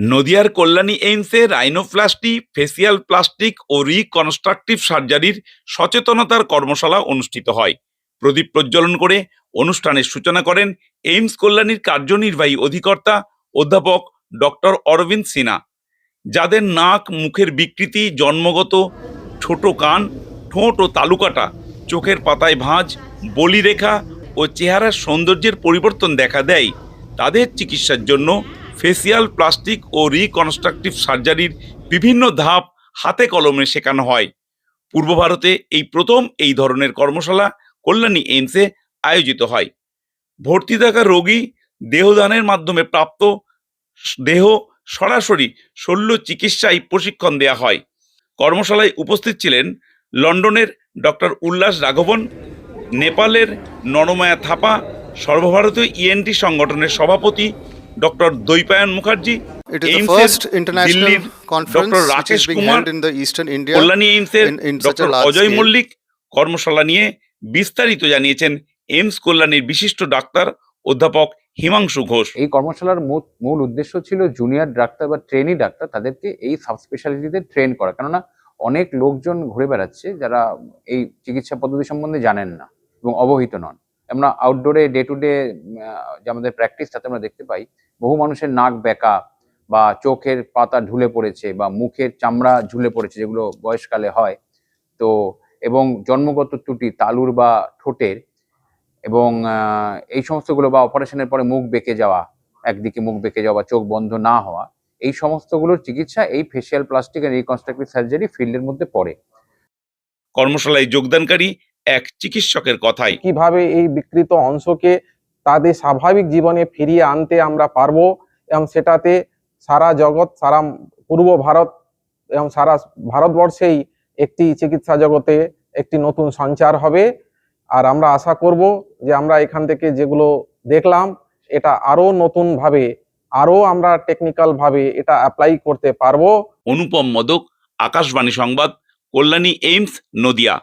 নদিয়ার কল্যাণী এইমসে rhinoplasty, facial plastic ও রিকনস্ট্রাকটিভ সার্জারির সচেতনতার কর্মশালা অনুষ্ঠিত হয়। প্রদীপ প্রজ্বলন করে অনুষ্ঠানের সূচনা করেন এইমস কল্যাণীর কার্যনির্বাহী অধিকর্তা অধ্যাপক ডক্টর অরবিন্দ সিনহা। যাদের নাক, মুখের বিকৃতি, জন্মগত ছোট কান, ঠোঁট ও তালুকাটা, চোখের পাতায় ভাঁজ, বলিরেখা ও চেহারার সৌন্দর্যের পরিবর্তন দেখা দেয়, তাদের চিকিৎসার জন্য ফেসিয়াল, প্লাস্টিক ও রিকনস্ট্রাকটিভ সার্জারির বিভিন্ন ধাপ হাতে কলমে শেখানো হয়। পূর্ব ভারতে এই প্রথম এই ধরনের কর্মশালা কল্যাণী এইমসে আয়োজিত হয়। ভর্তি থাকা রোগী দেহদানের মাধ্যমে প্রাপ্ত দেহ সরাসরি শল্য চিকিৎসায় প্রশিক্ষণ দেওয়া হয়। কর্মশালায় উপস্থিত ছিলেন লন্ডনের ডক্টর উল্লাস রাঘবন, নেপালের নরমায়া থাপা, সর্বভারতীয় ইএনটি সংগঠনের সভাপতি doctor Dwaipayan Mukherjee It is the first international দিল্লির conference doctor which Rakesh is being Kumar held in the eastern India. Kalyani এইমসের in- in such a doctor large Ajay scale. Mallick কর্মশালা নিয়ে বিস্তারিত জানিয়েছেন AIIMS কল্যাণীর বিশিষ্ট doctor অধ্যাপক হিমাংশু ঘোষ এই কর্মশালার মূল মূল উদ্দেশ্য ছিল জুনিয়র ডাক্তার বা ট্রেনি ডাক্তার তাদেরকে এই সাবস্পেশালিটিতে ট্রেন করা কেননা অনেক লোকজন ঘুরে বেড়াচ্ছে যারা এই চিকিৎসা পদ্ধতি সম্বন্ধে জানেন না এবং অবহিত নন আমরা আউটডোরে ডে টু ডে যে আমাদের প্র্যাকটিস তাতে আমরা দেখতে পাই, বহু মানুষের নাক বেঁকা বা চোখের পাতা ঢুলে পড়েছে বা মুখের চামড়া ঝুলে পড়েছে যেগুলো বয়সকালে হয়। তো, এবং জন্মগত ত্রুটি তালুর বা ঠোঁটের এবং এই সমস্তগুলো বা অপারেশনের পরে মুখ বেঁকে যাওয়া, একদিকে মুখ বেঁকে যাওয়া বা চোখ বন্ধ না হওয়া, এই সমস্তগুলোর চিকিৎসা এই facial plastic and reconstructive surgery ফিল্ডের মধ্যে পড়ে। কর্মশালায় যোগদানকারী এক চিকিৎসকের কথাই। কীভাবে এই বিকৃত অংশকে তাদের স্বাভাবিক জীবনে ফিরিয়ে আনতে আমরা পারব এবং সেটাতে সারা জগৎ সারা পূর্ব ভারত এবং সারা ভারতবর্ষেই একটি চিকিৎসা জগতে একটি নতুন সঞ্চার হবে। আর আমরা আশা করব যে আমরা এখান থেকে যেগুলো দেখলাম এটা আরও নতুনভাবে আরও আমরা টেকনিক্যালভাবে এটা অ্যাপ্লাই করতে পারব। অনুপম মদক আকাশবাণী সংবাদ কল্যাণী এইমস নদিয়া।